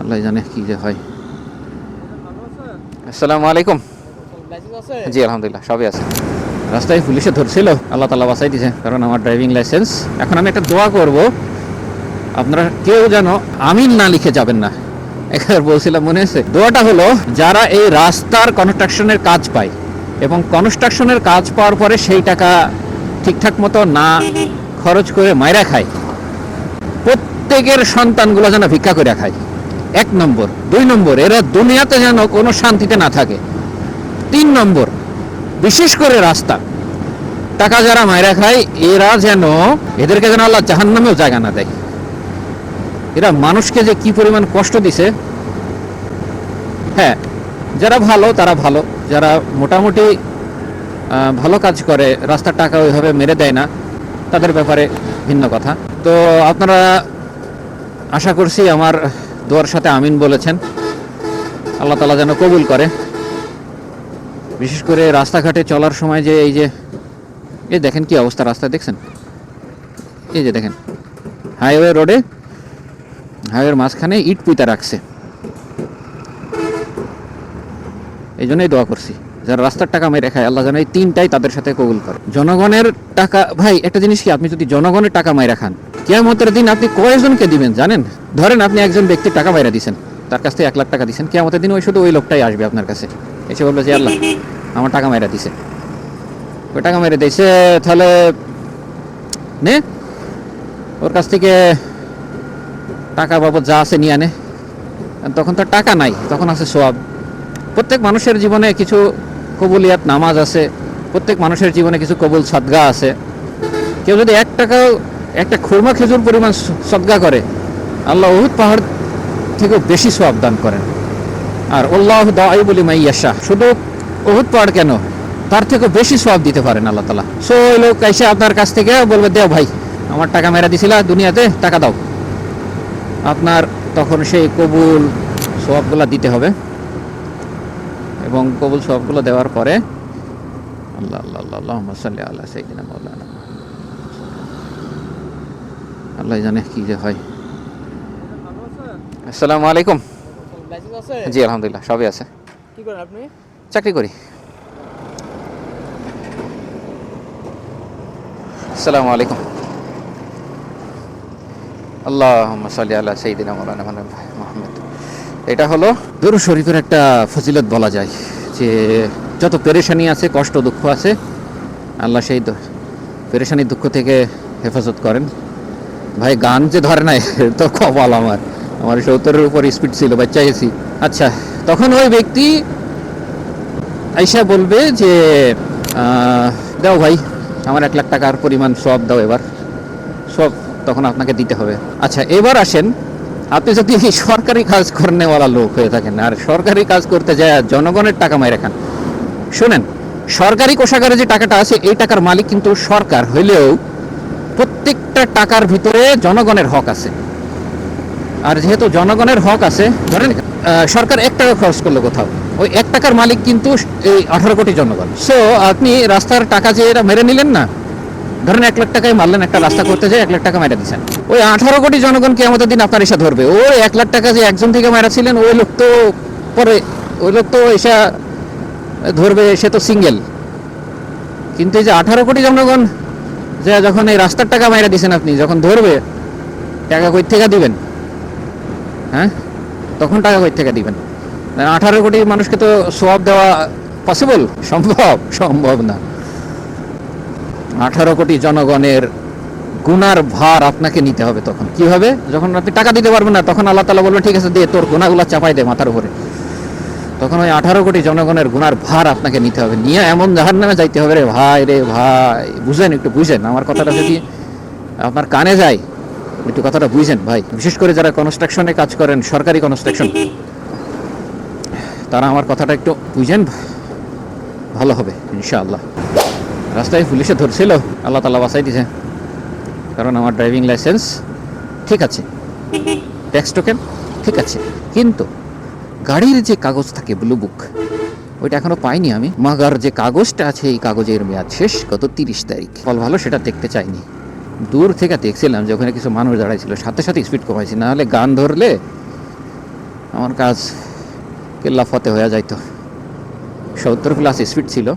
আল্লাহ জানে কি যে হয়। আসসালামু আলাইকুম। জি আলহামদুলিল্লাহ সবই আছে। রাস্তায় পুলিশে ধরছিল আল্লাহ তালা বাঁচাই দিছে কারণ আমার ড্রাইভিং লাইসেন্স এখন আমি একটা দোয়া করব আপনারা কেউ যেন আমিন না লিখে যাবেন না। একবার বলছিলাম মনে আছে? দোয়াটা হলো যারা এই রাস্তার কনস্ট্রাকশনের কাজ পায় এবং কনস্ট্রাকশনের কাজ পাওয়ার পরে সেই টাকা ঠিকঠাক মতো না খরচ করে মাইরা খায় প্রত্যেকের সন্তানগুলো যেন ভিক্ষা করে খায়। এক নম্বর। দুই নম্বর, এরা দুনিয়াতে যেন কোনো শান্তিতে না থাকে। তিন নম্বর, বিশেষ করে রাস্তা। টাকা যারা মায়েরা খায়, এরা যেন এদেরকে যেন আল্লাহ জাহান নামেও জায়গা না দেয়। এরা মানুষকে যে কি পরিমাণ কষ্ট দিছে হ্যাঁ যারা ভালো, তারা ভালো। যারা মোটামুটি ভালো কাজ করে, রাস্তার টাকা ওইভাবে মেরে দেয় না, তাদের ব্যাপারে ভিন্ন কথা। তো আপনারা আশা করছি আমার দোয়ার সাথে আমিন বলেছেন। আল্লাহ তালা যেন কবুল করে। বিশেষ করে রাস্তাঘাটে চলার সময় যে এই যে এই দেখেন কি অবস্থা রাস্তা দেখছেন? এই যে দেখেন, হাইওয়ে রোডে, হাইওয়ের মাঝখানে ইট পুঁতা রাখছে। এই জন্যই দোয়া করছি, যারা রাস্তার টাকা মেরে খায়, আল্লাহ যেন এই তিনটাই তাদের সাথে কবুল করে। জনগণের টাকা, ভাই, একটা জিনিস কি, আপনি যদি জনগণের টাকা মাইরা খান কেয়ামতের দিন আপনি কয়জনকে দিবেন জানেন? ধরেন আপনি একজন ব্যক্তি টাকা মাইরা দিছেন, তার কাছ থেকে এক লাখ টাকা দিছেন, কেয়ামতের দিন ওই শুধু ওই লোকটাই আসবে আপনার কাছে। এসে বলবে যে, আল্লাহ, আমার টাকা মাইরা দিছে। ওই টাকা মেরে দিয়েছে, তাহলে নে, ওর কাছ থেকে টাকা বাবদ যা আছে নিয়ে আনে। তখন তো টাকা নাই, তখন আছে সোয়াব। প্রত্যেক মানুষের জীবনে কিছু কবুলিয়াত নামাজ আছে, প্রত্যেক মানুষের জীবনে কিছু কবুল সদগা আছে। কেউ যদি এক টাকাও একটা খুরমা খেজুর পরিমাণ স- সদগা করে, আল্লাহ উহুদ পাহাড় থেকেও বেশি সোয়াব দান করেন। আর আল্লাহ দাই বলি মাইয়াশা শুধু উহুদ পাহাড় কেন, তার থেকেও বেশি সোয়াব দিতে পারেন আল্লাহ তালা সো ওই লোক এসে আপনার কাছ থেকে বলবে, দেও ভাই, আমার টাকা মেরা দিছিলা দুনিয়াতে, টাকা দাও। আপনার তখন সেই কবুল সোয়াবগুলো দিতে হবে। এবং কবুল সবগুলো দেওয়ার পরে, আল্লাহ আল্লাহ আল্লাহ আল্লাহ সাল্লি আল্লাহ সাইদিনা মৌলানা আল্লাহ জানে কি যে হয়। আসসালামু আলাইকুম। জি আলহামদুলিল্লাহ সবই আছে। কি করেন আপনি? চাকরি করি। আসসালামু আলাইকুম। আল্লাহ সাল্লি আল্লাহ সাইদিনা মোহাম্মদ এটা হলো দুরু শরীফের একটা ফজিলত বলা যায় যে যত পেরেশানি আছে কষ্ট দুঃখ আছে আল্লাহ সেই দ- পেরেশানি দুঃখ থেকে হেফাজত করেন। ভাই, গান যে ধরে নাই, তো কপাল আমার। আমার সত্তরের উপর স্পিড ছিল, বাচ্চা গেছি আচ্ছা তখন ওই ব্যক্তি আইসা বলবে যে দাও ভাই, আমার এক লাখ টাকার পরিমাণ সব দাও এবার। সব তখন আপনাকে দিতে হবে। আচ্ছা এবার আসেন। আপনি যদি সরকারি কাজ করেনেওয়ালা লোক হয়ে থাকেন, আর সরকারি কাজ করতে যায় জনগণের টাকা মাইরে খান। শোনেন, সরকারি কোষাগারে যে টাকাটা আছে, এই টাকার মালিক কিন্তু সরকার। হইলেও প্রত্যেকটা টাকার ভিতরে জনগণের হক আছে। আর যেহেতু জনগণের হক আছে, ধরেন সরকার এক টাকা খরচ করল কোথাও। ওই এক টাকার মালিক কিন্তু এই আঠারো কোটি জনগণ। সো আপনি রাস্তার টাকা যে এরা মেরে নিলেন না? ধরেন এক লাখ টাকায় মারলেন, একটা রাস্তা করতে যায় এক লাখ টাকা মেরে দিচ্ছেন। ওই আঠারো কোটি জনগণ জনগণকে আমাদের দিন আপনার এসে ধরবে? ওই এক লাখ টাকা যে একজন থেকে মেরা ছিলেন ওই লোক তো পরে, ওই লোক তো এসা ধরবে, সে তো সিঙ্গেল। কিন্তু এই যে আঠারো কোটি জনগণ যে যখন এই রাস্তার টাকা মাইরা দিছেন আপনি, যখন ধরবে, টাকা কই থেকে দিবেন? হ্যাঁ? তখন টাকা কই থেকে দিবেন আঠারো কোটি মানুষকে তো সোয়াব দেওয়া পসিবল সম্ভব? সম্ভব না। আঠারো কোটি জনগণের গুনার ভার আপনাকে নিতে হবে তখন। কি হবে যখন আপনি টাকা দিতে পারবেন না, তখন আল্লাহ তালা বলবেন ঠিক আছে, দে, তোর গুণাগুলো চাপাই দে মাথার উপরে। তখন ওই আঠারো কোটি জনগণের গুনার ভার আপনাকে নিতে হবে। নিয়ে এমন জাহার নামে যাইতে হবে রে ভাই রে ভাই। বুঝেন, একটু বুঝেন। আমার কথাটা যদি আপনার কানে যায়, একটু কথাটা বুঝেন ভাই। বিশেষ করে যারা কনস্ট্রাকশনে কাজ করেন, সরকারি কনস্ট্রাকশন তারা আমার কথাটা একটু বুঝেন, ভালো হবে, ইনশাআল্লাহ। রাস্তায় পুলিশে ধরছিল, আল্লাহ তালা বাঁচাই দিছে। কারণ আমার ড্রাইভিং লাইসেন্স ঠিক আছে। ট্যাক্স টোকেন ঠিক আছে। কিন্তু গাড়ির যে কাগজ থাকে ব্লু বুক ওইটা এখনও পাইনি আমি। মাগার যে কাগজটা আছে, এই কাগজের মেয়াদ শেষ গত তিরিশ তারিখ। ফল ভালো, সেটা দেখতে চাইনি। দূর থেকে দেখছিলাম যে ওখানে কিছু মানুষ দাঁড়াইছিল, সাথে সাথে স্পিড কমাইছি নাহলে গান ধরলে আমার কাজ কেল্লা ফতে হয়ে যাইতো। সত্তর প্লাস স্পিড ছিল।